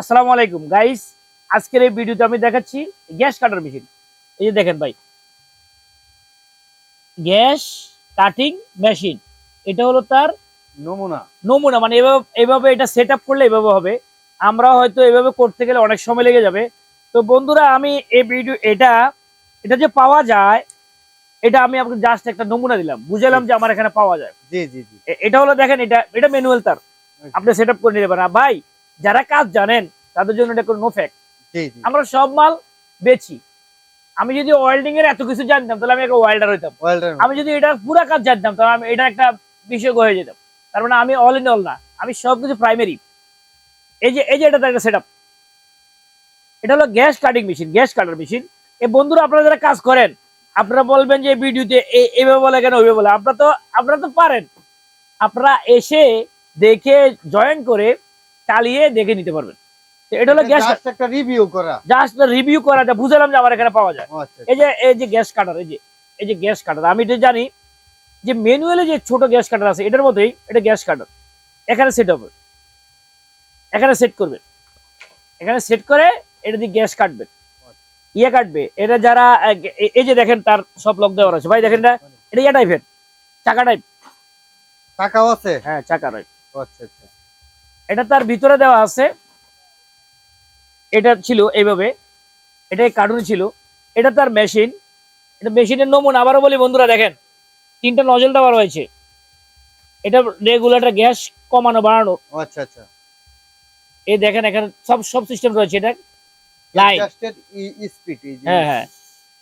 আসসালামু আলাইকুম। গাইস আজকের এই ভিডিওতে আমি দেখাচ্ছি গ্যাস কাটার মেশিন। এই যে দেখেন ভাই। Gas cutting machine. এটা হলো তার নমুনা। নমুনা। মানে এভাবে এভাবে এটা সেট আপ করলে এভাবে হবে। আমরা হয়তো এভাবে করতে গেলে অনেক সময় লেগে যাবে। তো বন্ধুরা আমি এই ভিডিও এটা এটা যে পাওয়া যায় এটা আমি আপনাকে জাস্ট একটা নমুনা দিলাম। বুঝালাম যে আমার এখানে পাওয়া যায়। জি জি জি। এটা হলো দেখেন এটা এটা ম্যানুয়াল তার। আপনি সেট আপ করে নিতে পারেন। ভাই যারা কাজ জানেন তাদের জন্য এটা কোনো ফ্যাক্ট আমরা সব মাল বেচি। আমি যদি ওয়েল্ডিং এর এত কিছু জানতাম তাহলে আমি একটা ওয়েল্ডার হইতাম। আমি যদি এটা পুরো কাজ জানতাম তাহলে আমি এটা একটা বিষয় হয়ে যেতাম। তার মানে আমি অল ইন অল না আমি সবকিছু প্রাইমারি এই যে এই যে এটা একটা সেট এটা হলো gas cutting machine gas cutter machine এই বন্ধুরা আপনারা যারা কাজ করেন আপনারা বলবেন যে ভিডিওতে এইভাবে বলে কেন ওইভাবে বলে। আপনারা তো আপনারা তো পারেন। আপনারা এসে দেখে জয়েন করে চালিয়ে দেখে নিতে পারবেন। এটা হলো গ্যাস একটা রিভিউ করা। জাস্ট রিভিউ করাটা বুঝলাম যে আমার এখানে পাওয়া যায়। আচ্ছা এই যে এই যে গ্যাস কাটার এই যে এই যে গ্যাস কাটার আমি এটা জানি যে ম্যানুয়ালি যে ছোট গ্যাস কাটার আছে এটার মধ্যেই এটা গ্যাস কাটার এখানে সেট হবে। এখানে সেট করবে। এখানে সেট করে এটা দিয়ে গ্যাস কাটবে। ইয়ে কাটবে। এটা যারা এই যে দেখেন তার সব লক দেওয়ার আছে। ভাই দেখেন এটা এটা ইয়ে টাইপের চাকা টাইপ টাকাও আছে? হ্যাঁ চাকা টাইপ আচ্ছা আচ্ছা। এটা তার ভিতরে দেওয়া আছে। এটা ছিল এইভাবে। এটা কার্টুন ছিল। এটা তার মেশিন এটা মেশিনের নমুনা। আবারও বলি বন্ধুরা দেখেন তিনটা নজল দেওয়া রয়েছে এটা রেগুলেটর গ্যাস কমানো বাড়ানো। আচ্ছা আচ্ছা। এই দেখেন এখানে সব সব সিস্টেম রয়েছে। এটা লাইন স্পিড হ্যাঁ হ্যাঁ।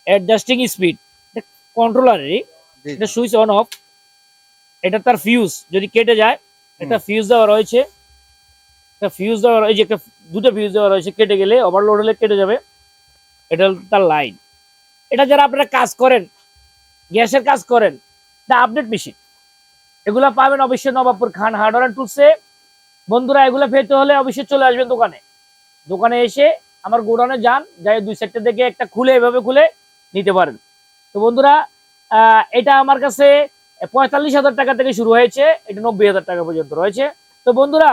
অ্যাডজাস্টিং স্পিড কন্ট্রোলারেরই এটা সুইচ অন অফ এটা তার ফিউজ যদি কেটে যায় একটা ফিউজ দেওয়া রয়েছে। একটা ফিউজ দেওয়া রয়েছে একটা দুটো ফিউজ দেওয়া রয়েছে, কেটে গেলে ওভারলোড হলে কেটে যাবে। এটা তার লাইন এটা যারা আপনারা কাজ করেন, গ্যাসের কাজ করেন, এটা আপডেট মেশিন এগুলা পাবেন অবশ্যই নবাবপুর খান হার্ডওয়ার অ্যান্ড টুলসে বন্ধুরা, এগুলো পেতে হলে অবশ্যই চলে আসবেন দোকানে। দোকানে এসে আমার গোডাউনে যান, যাই দুই সেক্টর থেকে একটা খুলে এভাবে খুলে নিতে পারেন। তো বন্ধুরা এটা আমার কাছে পঁয়তাল্লিশ হাজার টাকা থেকে শুরু হয়েছে, এটা নব্বই হাজার টাকা পর্যন্ত রয়েছে। তো বন্ধুরা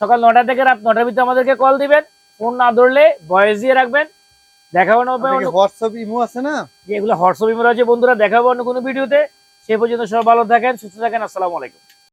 সকাল নটা থেকে রাত নটার ভিতরে আমাদেরকে কল দিবেন। ফোন না ধরলে ভয়েস দিয়ে রাখবেন। দেখাবো না হোয়াটসঅ্যাপ ইমো আছে না? যেগুলো হোয়াটসঅ্যাপ রয়েছে বন্ধুরা দেখাবো অন্য কোনো ভিডিওতে সে পর্যন্ত সব ভালো থাকেন সুস্থ থাকেন আসসালামু আলাইকুম।